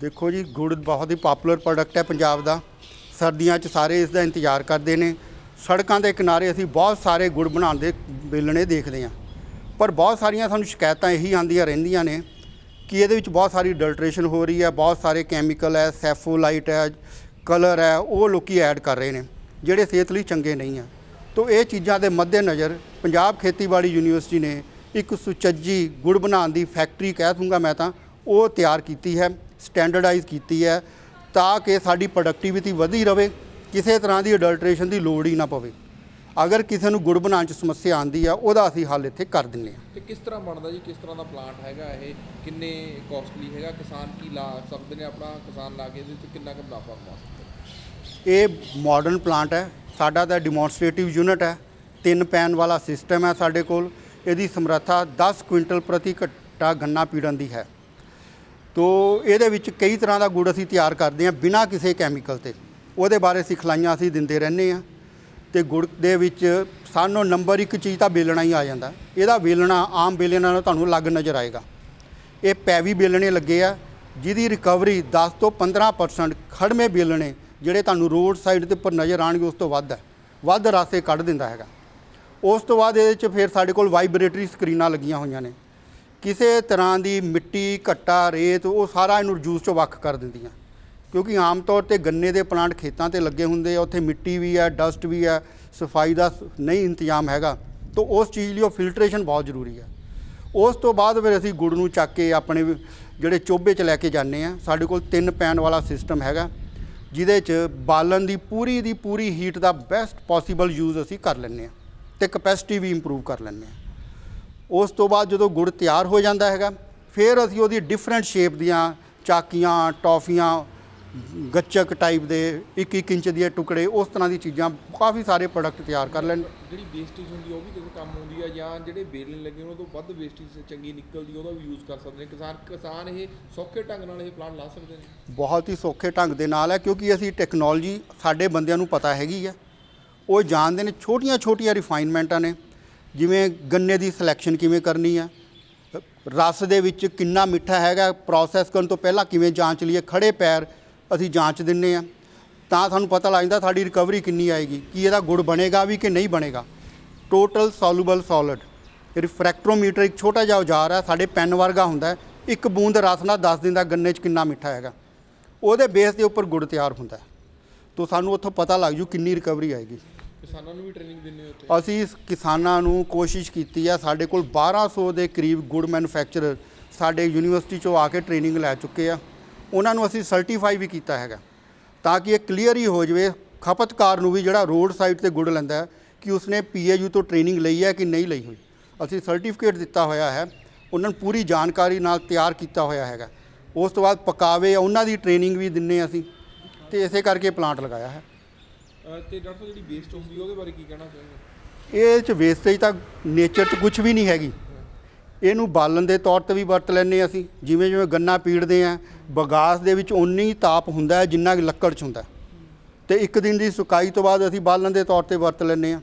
ਦੇਖੋ ਜੀ, ਗੁੜ ਬਹੁਤ ਹੀ ਪਪੂਲਰ ਪ੍ਰੋਡਕਟ ਹੈ ਪੰਜਾਬ ਦਾ। ਸਰਦੀਆਂ 'ਚ ਸਾਰੇ ਇਸ ਦਾ ਇੰਤਜ਼ਾਰ ਕਰਦੇ ਨੇ। ਸੜਕਾਂ ਦੇ ਕਿਨਾਰੇ ਅਸੀਂ ਬਹੁਤ ਸਾਰੇ ਗੁੜ ਬਣਾਉਣ ਦੇ ਵੇਲਣੇ ਦੇਖਦੇ ਹਾਂ। ਪਰ ਬਹੁਤ ਸਾਰੀਆਂ ਸਾਨੂੰ ਸ਼ਿਕਾਇਤਾਂ ਇਹੀ ਆਉਂਦੀਆਂ ਰਹਿੰਦੀਆਂ ਨੇ ਕਿ ਇਹਦੇ ਵਿੱਚ ਬਹੁਤ ਸਾਰੀ ਅਡਲਟ੍ਰੇਸ਼ਨ ਹੋ ਰਹੀ ਹੈ, ਬਹੁਤ ਸਾਰੇ ਕੈਮੀਕਲ ਹੈ ਸੈਫੋਲਾਈਟ ਹੈ ਕਲਰ ਹੈ, ਉਹ ਲੋਕੀ ਐਡ ਕਰ ਰਹੇ ਨੇ, ਜਿਹੜੇ ਸਿਹਤ ਲਈ ਚੰਗੇ ਨਹੀਂ ਆ। ਤੋ ਇਹ ਚੀਜ਼ਾਂ ਦੇ ਮੱਦੇਨਜ਼ਰ ਪੰਜਾਬ ਖੇਤੀਬਾੜੀ ਯੂਨੀਵਰਸਿਟੀ ਨੇ ਇੱਕ ਸੁਚੱਜੀ ਗੁੜ ਬਣਾਉਣ ਦੀ ਫੈਕਟਰੀ ਕਹਿ ਦੂੰਗਾ ਮੈਂ ਤਾਂ, ਉਹ ਤਿਆਰ ਕੀਤੀ ਹੈ। ਸਟੈਂਡਰਡਾਈਜ਼ ਕੀਤੀ ਹੈ ਤਾਂ ਕਿ ਸਾਡੀ ਪ੍ਰੋਡਕਟਿਵਿਟੀ ਵਧੀ ਰਵੇ ਕਿਸੇ ਤਰ੍ਹਾਂ ਦੀ ਅਡਲਟ੍ਰੇਸ਼ਨ ਦੀ ਲੋੜ ਹੀ ਨਾ ਪਵੇ। ਅਗਰ ਕਿਸੇ ਨੂੰ ਗੁੜ ਬਣਾਉਣ 'ਚ ਸਮੱਸਿਆ ਆਂਦੀ ਆ ਉਹਦਾ ਅਸੀਂ ਹੱਲ ਇੱਥੇ ਕਰ ਦਿੰਨੇ ਆ ਤੇ ਕਿਸ ਤਰ੍ਹਾਂ ਬਣਦਾ ਜੀ? ਕਿਸ ਤਰ੍ਹਾਂ ਦਾ ਪਲਾਂਟ ਹੈਗਾ ਇਹ? ਕਿੰਨੇ ਕਾਸਟਲੀ ਹੈਗਾ? ਕਿਸਾਨ ਕੀ ਲਾ ਸਕਦੇ ਨੇ ਆਪਣਾ? ਕਿਸਾਨ ਲਾ ਕੇ ਇਹਦੇ ਵਿੱਚ ਕਿੰਨਾ ਕੁ ਮੁਨਾਫਾ ਕਮਾ ਸਕਦੇ? ਇਹ ਮਾਡਰਨ ਪਲਾਂਟ ਹੈ। ਸਾਡਾ ਤਾਂ ਡਿਮੋਨਸਟ੍ਰੇਟਿਵ ਯੂਨਿਟ ਹੈ। ਤਿੰਨ ਪੈਨ ਵਾਲਾ ਸਿਸਟਮ ਹੈ ਸਾਡੇ ਕੋਲ। ਇਹਦੀ ਸਮਰੱਥਾ 10 ਕੁਇੰਟਲ ਪ੍ਰਤੀ ਘੱਟਾ ਗੰਨਾ ਪੀੜਨ ਦੀ ਹੈ। ਤੋ ਇਹਦੇ ਵਿੱਚ ਕਈ ਤਰ੍ਹਾਂ ਦਾ ਗੁੜ ਅਸੀਂ ਤਿਆਰ ਕਰਦੇ ਹਾਂ ਬਿਨਾਂ ਕਿਸੇ ਕੈਮੀਕਲ ਤੇ। ਉਹਦੇ ਬਾਰੇ ਸਿਖਲਾਈਆਂ ਅਸੀਂ ਦਿੰਦੇ ਰਹਿੰਦੇ ਹਾਂ ਤੇ ਗੁੜ ਦੇ ਵਿੱਚ ਸਾਨੂੰ ਨੰਬਰ ਇੱਕ ਚੀਜ਼ ਤਾਂ ਵੇਲਣਾ ਹੀ ਆ ਜਾਂਦਾ। ਇਹਦਾ ਵੇਲਣਾ ਆਮ ਵੇਲਣੇ ਨਾਲੋਂ ਤੁਹਾਨੂੰ ਅਲੱਗ ਨਜ਼ਰ ਆਏਗਾ। ਇਹ ਪੈਵੀ ਵੇਲਣੇ ਲੱਗੇ ਆ, ਜਿਹਦੀ ਰਿਕਵਰੀ 10 ਤੋਂ 15% ਖੜਮੇ ਵੇਲਣੇ ਜਿਹੜੇ ਤੁਹਾਨੂੰ ਰੋਡ ਸਾਈਡ ਦੇ ਉੱਪਰ ਨਜ਼ਰ ਆਣਗੇ ਉਸ ਤੋਂ ਵੱਧ ਹੈ। ਵੱਧ ਰਾਸੇ ਕੱਢ ਦਿੰਦਾ ਹੈਗਾ। ਉਸ ਤੋਂ ਬਾਅਦ ਇਹਦੇ 'ਚ ਫਿਰ ਸਾਡੇ ਕੋਲ ਵਾਈਬ੍ਰੇਟਰੀ ਸਕਰੀਨਾਂ ਲੱਗੀਆਂ ਹੋਈਆਂ ਨੇ। ਕਿਸੇ ਤਰ੍ਹਾਂ ਦੀ ਮਿੱਟੀ, ਘੱਟਾ, ਰੇਤ, ਉਹ ਸਾਰਾ ਇਹਨੂੰ ਜੂਸ ਚੋਂ ਵੱਖ ਕਰ ਦਿੰਦੀਆਂ। ਕਿਉਂਕਿ ਆਮ ਤੌਰ ਤੇ ਗੰਨੇ ਦੇ ਪਲਾਂਟ ਖੇਤਾਂ ਤੇ ਲੱਗੇ ਹੁੰਦੇ ਆ, ਉੱਥੇ ਮਿੱਟੀ ਵੀ ਹੈ ਡਸਟ ਵੀ ਹੈ ਸਫ਼ਾਈ ਦਾ ਸ- ਨਹੀਂ ਇੰਤਜ਼ਾਮ ਹੈਗਾ। ਤਾਂ ਉਸ ਚੀਜ਼ ਲਈ ਉਹ ਫਿਲਟਰੇਸ਼ਨ ਬਹੁਤ ਜ਼ਰੂਰੀ ਹੈ ਉਸ ਤੋਂ ਬਾਅਦ ਫਿਰ ਅਸੀਂ ਗੁੜ ਨੂੰ ਚੱਕ ਕੇ ਆਪਣੇ ਜਿਹੜੇ ਚੋਬੇ 'ਚ ਲੈ ਕੇ ਜਾਂਦੇ ਆ, ਸਾਡੇ ਕੋਲ ਤਿੰਨ ਪੈਨ ਵਾਲਾ ਸਿਸਟਮ ਹੈਗਾ, ਜਿਹਦੇ 'ਚ ਬਾਲਣ ਦੀ ਪੂਰੀ ਦੀ ਪੂਰੀ ਹੀਟ ਦਾ ਬੈਸਟ ਪੋਸੀਬਲ ਯੂਜ਼ ਅਸੀਂ ਕਰ ਲੈਂਦੇ ਆ ਤੇ ਕਪੈਸਿਟੀ ਵੀ ਇੰਪਰੂਵ ਕਰ ਲੈਂਦੇ ਆ। ਉਸ ਤੋਂ ਬਾਅਦ ਜਦੋਂ ਗੁੜ ਤਿਆਰ ਹੋ ਜਾਂਦਾ ਹੈਗਾ ਫਿਰ ਅਸੀਂ ਉਹਦੀ ਡਿਫਰੈਂਟ ਸ਼ੇਪ ਦੀਆਂ ਚਾਕੀਆਂ ਟੌਫੀਆਂ ਗੱਚਕ ਟਾਈਪ ਦੇ ਇੱਕ ਇੱਕ ਇੰਚ ਦੇ ਟੁਕੜੇ ਉਸ ਤਰ੍ਹਾਂ ਦੀ ਚੀਜ਼ਾਂ ਕਾਫੀ ਸਾਰੇ ਪ੍ਰੋਡਕਟ ਤਿਆਰ ਕਰ ਲੈਣ ਜਿਹੜੀ ਵੇਸਟੇਜ ਹੁੰਦੀ ਆ ਉਹ ਵੀ ਕਿਸੇ ਕੰਮ ਆਉਂਦੀ ਆ ਜਾਂ ਜਿਹੜੇ ਬੇਲਣ ਲੱਗੇ ਉਹਨਾਂ ਤੋਂ ਵੱਧ ਵੇਸਟੇਜ ਚੰਗੀ ਨਿਕਲਦੀ ਉਹਦਾ ਵੀ ਯੂਜ਼ ਕਰ ਸਕਦੇ ਨੇ ਕਿਸਾਨ ਕਿਸਾਨ ਇਹ ਸੌਖੇ ਢੰਗ ਨਾਲ ਇਹ ਪਲਾਂਟ ਲਾ ਸਕਦੇ ਨੇ। ਬਹੁਤ ਹੀ ਸੌਖੇ ਢੰਗ ਦੇ ਨਾਲ ਹੈ ਕਿਉਂਕਿ ਅਸੀਂ ਟੈਕਨੋਲੋਜੀ ਸਾਡੇ ਬੰਦਿਆਂ ਨੂੰ ਪਤਾ ਹੈਗੀ ਹੈ ਉਹ ਜਾਣਦੇ ਨੇ ਛੋਟੀਆਂ ਛੋਟੀਆਂ ਰਿਫਾਈਨਮੈਂਟਾਂ ਨੇ। ਜਿਵੇਂ ਗੰਨੇ ਦੀ ਸਿਲੈਕਸ਼ਨ ਕਿਵੇਂ ਕਰਨੀ ਹੈ ਰਸ ਦੇ ਵਿੱਚ ਕਿੰਨਾ ਮਿੱਠਾ ਹੈਗਾ ਪ੍ਰੋਸੈਸ ਕਰਨ ਤੋਂ ਪਹਿਲਾਂ ਕਿਵੇਂ ਜਾਂਚ ਲਈਏ, ਖੜੇ ਪੈਰ ਅਸੀਂ ਜਾਂਚ ਦਿੰਨੇ ਆ। ਤਾਂ ਸਾਨੂੰ ਪਤਾ ਲੱਗ ਜਾਂਦਾ ਸਾਡੀ ਰਿਕਵਰੀ ਕਿੰਨੀ ਆਏਗੀ, ਕੀ ਇਹਦਾ ਗੁੜ ਬਣੇਗਾ ਵੀ ਕਿ ਨਹੀਂ ਬਣੇਗਾ। ਟੋਟਲ ਸੋਲੂਬਲ ਸੋਲਿਡ ਰਿਫਰੈਕਟਰੋਮੀਟਰ ਇੱਕ ਛੋਟਾ ਜਿਹਾ ਔਜ਼ਾਰ ਹੈ ਸਾਡੇ ਪੈਨ ਵਰਗਾ ਹੁੰਦਾ ਇੱਕ ਬੂੰਦ ਰਸ ਨਾਲ ਦੱਸ ਦਿੰਦਾ ਗੰਨੇ 'ਚ ਕਿੰਨਾ ਮਿੱਠਾ ਹੈਗਾ। ਉਹਦੇ ਬੇਸ ਦੇ ਉੱਪਰ ਗੁੜ ਤਿਆਰ ਹੁੰਦਾ ਹੈ। ਤੋ ਸਾਨੂੰ ਉੱਥੋਂ ਪਤਾ ਲੱਗ ਜੂ ਕਿੰਨੀ ਰਿਕਵਰੀ ਆਏਗੀ। ਕਿਸਾਨਾਂ ਨੂੰ ਵੀ ਟ੍ਰੇਨਿੰਗ ਦਿੰਦੇ ਹੋ ਉੱਥੇ? ਅਸੀਂ ਇਸ ਕਿਸਾਨਾਂ ਨੂੰ ਕੋਸ਼ਿਸ਼ ਕੀਤੀ ਆ, ਸਾਡੇ ਕੋਲ 1200 ਦੇ ਕਰੀਬ ਗੁੜ ਮੈਨੂਫੈਕਚਰਰ ਸਾਡੇ ਯੂਨੀਵਰਸਿਟੀ ਚੋਂ ਆ ਕੇ ਟ੍ਰੇਨਿੰਗ ਲੈ ਚੁੱਕੇ ਆ। ਉਹਨਾਂ ਨੂੰ ਅਸੀਂ ਸਰਟੀਫਾਈ ਵੀ ਕੀਤਾ ਹੈਗਾ, ਤਾਂ ਕਿ ਇਹ ਕਲੀਅਰ ਹੀ ਹੋ ਜਵੇ, ਖਪਤਕਾਰ ਨੂੰ ਵੀ ਜਿਹੜਾ ਰੋਡ ਸਾਈਡ ਤੇ ਗੁੜ ਲੈਂਦਾ ਕਿ ਉਸਨੇ ਪੀਏਯੂ ਤੋਂ ਟ੍ਰੇਨਿੰਗ ਲਈ ਹੈ ਕਿ ਨਹੀਂ ਲਈ ਹੋਈ। ਅਸੀਂ ਸਰਟੀਫਿਕੇਟ ਦਿੱਤਾ ਹੋਇਆ ਹੈ, ਉਹਨਾਂ ਨੂੰ ਪੂਰੀ ਜਾਣਕਾਰੀ ਨਾਲ ਤਿਆਰ ਕੀਤਾ ਹੋਇਆ ਹੈਗਾ। ਉਸ ਤੋਂ ਬਾਅਦ ਪਕਾਵੇ ਉਹਨਾਂ ਦੀ ਟ੍ਰੇਨਿੰਗ ਵੀ ਦਿੰਨੇ ਅਸੀਂ, ਤੇ ਇਸੇ ਕਰਕੇ ਪਲਾਂਟ ਲਗਾਇਆ ਹੈ। ਤੇ ਡਾਕਟਰ ਜਿਹੜੀ ਵੇਸਟ ਹੁੰਦੀ ਉਹਦੇ ਬਾਰੇ ਕੀ ਕਹਿਣਾ ਚਾਹੁੰਦੇ ਇਹ ਚ ਵੇਸਟੇਜ ਤਾਂ ਨੇਚਰ 'ਚ ਕੁਝ ਵੀ ਨਹੀਂ ਹੈਗੀ। ਇਹਨੂੰ ਬਾਲਣ ਦੇ ਤੌਰ ਤੇ ਵੀ ਵਰਤ ਹਾਂ ਅਸੀਂ। ਜਿਵੇਂ ਜਿਵੇਂ ਗੰਨਾ ਪੀੜਦੇ ਆ ਬਗਾਸ ਦੇ ਵਿੱਚ ਉਨੀ ਹੀ ਤਾਪ ਹੁੰਦਾ ਜਿੰਨਾ ਕਿ ਲੱਕੜ 'ਚ ਹੁੰਦਾ। ਤੇ ਇੱਕ ਦਿਨ ਦੀ ਸੁਕਾਈ ਤੋਂ ਬਾਅਦ ਅਸੀਂ ਬਾਲਣ ਦੇ ਤੌਰ ਤੇ ਵਰਤ ਲੈਂਦੇ ਆ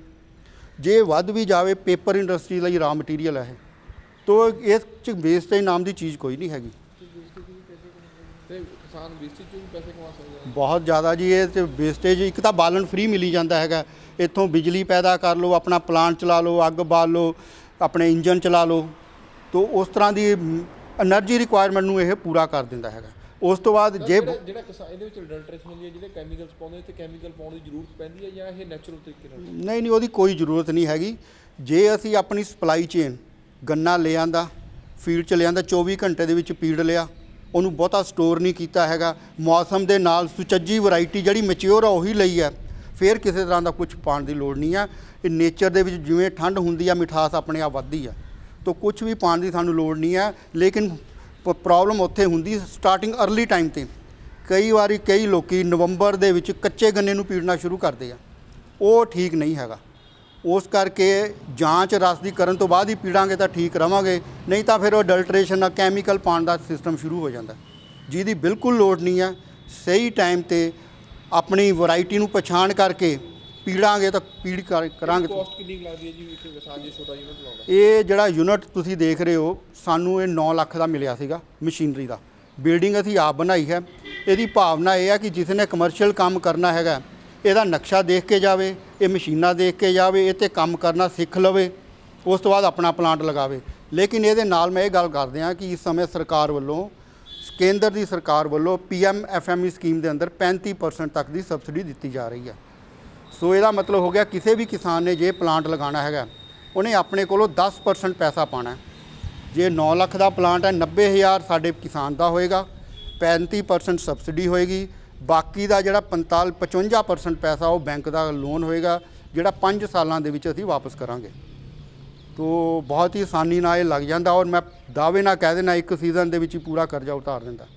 ਜੇ ਵੱਧ ਵੀ ਜਾਵੇ ਪੇਪਰ ਇੰਡਸਟਰੀ ਲਈ ਰਾ ਮਟੀਰੀਅਲ ਹੈ ਤੋ ਇਸ ਚ ਵੇਸਟੇਜ ਨਾਮ ਦੀ ਚੀਜ਼ ਕੋਈ ਨਹੀਂ ਹੈਗੀ। ਬਹੁਤ ਜ਼ਿਆਦਾ ਜੀ ਇਹ ਤੇ ਵੇਸਟੇਜ ਇੱਕ ਤਾਂ ਬਾਲਣ ਫ੍ਰੀ ਮਿਲੀ ਜਾਂਦਾ ਹੈਗਾ। ਇੱਥੋਂ ਬਿਜਲੀ ਪੈਦਾ ਕਰ ਲਓ ਆਪਣਾ ਪਲਾਂਟ ਚਲਾ ਲਓ ਅੱਗ ਬਾਲ ਲਓ ਆਪਣੇ ਇੰਜਨ ਚਲਾ ਲਓ। ਤੋ ਉਸ ਤਰ੍ਹਾਂ ਦੀ એનર્ਜੀ ਰਿਕੁਆਇਰਮੈਂਟ ਨੂੰ ਇਹ ਪੂਰਾ ਕਰ ਦਿੰਦਾ ਹੈਗਾ। ਉਸ ਤੋਂ ਬਾਅਦ ਜੇ ਜਿਹੜਾ ਕਿਸਾਨ ਇਹਦੇ ਵਿੱਚ ਅਡਲਟਰੇਸ ਹੁੰਦੀ ਹੈ ਜਿਹੜੇ ਕੈਮੀਕਲਸ ਪਾਉਂਦੇ ਤੇ ਕੈਮੀਕਲ ਪਾਉਣ ਦੀ ਜ਼ਰੂਰਤ ਪੈਂਦੀ ਹੈ ਜਾਂ ਇਹ ਨੈਚੁਰਲ ਤਰੀਕੇ ਨਾਲ? ਨਹੀਂ ਨਹੀਂ ਉਹਦੀ ਕੋਈ ਜ਼ਰੂਰਤ ਨਹੀਂ ਹੈਗੀ। ਜੇ ਅਸੀਂ ਆਪਣੀ ਸਪਲਾਈ ਚੇਨ ਗੰਨਾ ਲੈ ਆਂਦਾ ਫੀਲਡ ਚ ਲਿਆਂਦਾ 24 ਘੰਟੇ ਦੇ ਵਿੱਚ ਪੀੜ ਲਿਆ ਉਹਨੂੰ ਬਹੁਤਾ ਸਟੋਰ ਨਹੀਂ ਕੀਤਾ ਹੈਗਾ। ਮੌਸਮ ਦੇ ਨਾਲ ਸੁਚੱਜੀ ਵੈਰਾਈਟੀ ਜਿਹੜੀ ਮੈਚਿਓਰ ਆ, ਉਹੀ ਲਈ ਹੈ। ਫਿਰ ਕਿਸੇ ਤਰ੍ਹਾਂ ਦਾ ਕੁਝ ਪਾਉਣ ਦੀ ਲੋੜ ਨਹੀਂ ਆ। ਇਹ ਨੇਚਰ ਦੇ ਵਿੱਚ ਜਿਵੇਂ ਠੰਡ ਹੁੰਦੀ ਆ, ਮਿਠਾਸ ਆਪਣੇ ਆਪ ਵੱਧਦੀ ਆ। ਤਾਂ ਕੁਝ ਵੀ ਪਾਉਣ ਦੀ ਸਾਨੂੰ ਲੋੜ ਨਹੀਂ ਆ। ਲੇਕਿਨ ਪ੍ਰੋਬਲਮ ਉੱਥੇ ਹੁੰਦੀ ਸਟਾਰਟਿੰਗ अर्ਲੀ ਟਾਈਮ ਤੇ। ਕਈ ਵਾਰੀ ਕਈ ਲੋਕੀ ਨਵੰਬਰ ਦੇ ਵਿੱਚ ਕੱਚੇ ਗੰਨੇ ਨੂੰ ਪੀੜਨਾ ਸ਼ੁਰੂ ਕਰਦੇ ਆ। ਉਹ ਠੀਕ ਨਹੀਂ ਹੈਗਾ। ਉਸ ਕਰਕੇ ਜਾਂਚ ਰਸ ਦੀ ਕਰਨ ਤੋਂ ਬਾਅਦ ਹੀ ਪੀੜਾਂਗੇ ਤਾਂ ਠੀਕ ਰਵਾਂਗੇ ਨਹੀਂ ਤਾਂ ਫਿਰ ਉਹ ਅਡਲਟ੍ਰੇਸ਼ਨ ਨਾਲ ਕੈਮੀਕਲ ਪਾਉਣ ਦਾ ਸਿਸਟਮ ਸ਼ੁਰੂ ਹੋ ਜਾਂਦਾ। ਜਿਹਦੀ ਬਿਲਕੁਲ ਲੋੜ ਨਹੀਂ ਹੈ ਸਹੀ ਟਾਈਮ ਤੇ ਆਪਣੀ ਵੈਰਾਈਟੀ ਨੂੰ ਪਛਾਣ ਕਰਕੇ ਪੀੜਾਂਗੇ ਤਾਂ ਪੀੜ ਕਰ- ਕਰਾਂਗੇ। ਕਾਸਟ ਕਿੰਨੀ ਲੱਗਦੀ ਹੈ ਜੀ ਇੱਕ ਕਿਸਾਨ ਜੇ ਛੋਟਾ ਯੂਨਿਟ ਲਾਉਂਦਾ ਇਹ ਜਿਹੜਾ ਯੂਨਿਟ ਤੁਸੀਂ ਦੇਖ ਰਹੇ ਹੋ ਸਾਨੂੰ ਇਹ 9 ਲੱਖ ਦਾ ਮਿਲਿਆ ਸੀਗਾ ਮਸ਼ੀਨਰੀ ਦਾ। ਬਿਲਡਿੰਗ ਅਸੀਂ ਆਪ ਬਣਾਈ ਹੈ। ਇਹਦੀ ਭਾਵਨਾ ਇਹ ਹੈ ਕਿ ਜਿਸ ਨੇ ਕਮਰਸ਼ੀਅਲ ਕੰਮ ਕਰਨਾ ਹੈਗਾ ਇਹਦਾ ਨਕਸ਼ਾ ਦੇਖ ਕੇ ਜਾਵੇ, ਇਹ ਮਸ਼ੀਨਾਂ ਦੇਖ ਕੇ ਜਾਵੇ, ਇਹ ਤੇ ਕੰਮ ਕਰਨਾ ਸਿੱਖ ਲਵੇ, ਉਸ ਤੋਂ ਬਾਅਦ ਆਪਣਾ ਪਲਾਂਟ ਲਗਾਵੇ। ਲੇਕਿਨ ਇਹਦੇ ਨਾਲ ਮੈਂ ਇਹ ਗੱਲ ਕਰਦੇ ਹਾਂ ਕਿ ਇਸ ਸਮੇਂ ਸਰਕਾਰ ਵੱਲੋਂ, ਕੇਂਦਰ ਦੀ ਸਰਕਾਰ ਵੱਲੋਂ ਪੀਐਮ ਐਫਐਮਈ ਸਕੀਮ ਦੇ ਅੰਦਰ 35% ਤੱਕ ਦੀ ਸਬਸਿਡੀ ਦਿੱਤੀ ਜਾ ਰਹੀ ਹੈ। ਸੋ ਇਹਦਾ ਮਤਲਬ ਹੋ ਗਿਆ ਕਿਸੇ ਵੀ ਕਿਸਾਨ ਨੇ ਜੇ ਪਲਾਂਟ ਲਗਾਉਣਾ ਹੈਗਾ, ਉਹਨੇ ਆਪਣੇ ਕੋਲੋਂ 10% ਪੈਸਾ ਪਾਣਾ ਜੇ 9 ਲੱਖ ਦਾ ਪਲਾਂਟ ਹੈ 90000 ਸਾਡੇ ਕਿਸਾਨ ਦਾ ਹੋਏਗਾ 35% ਸਬਸਿਡੀ ਹੋਏਗੀ ਬਾਕੀ ਦਾ ਜਿਹੜਾ 45 55% ਪੈਸਾ ਉਹ ਬੈਂਕ ਦਾ ਲੋਨ ਹੋਏਗਾ, ਜਿਹੜਾ 5 ਸਾਲਾਂ ਦੇ ਵਿੱਚ ਅਸੀਂ ਵਾਪਸ ਕਰਾਂਗੇ। ਤੋ ਬਹੁਤ ਹੀ ਆਸਾਨੀ ਨਾਲ ਇਹ ਲੱਗ ਜਾਂਦਾ ਔਰ ਮੈਂ ਦਾਅਵੇ ਨਾਲ ਕਹਿ ਦੇਣਾ ਇੱਕ ਸੀਜ਼ਨ ਦੇ ਵਿੱਚ ਹੀ ਪੂਰਾ ਕਰਜ਼ਾ ਉਤਾਰ ਦਿੰਦਾ।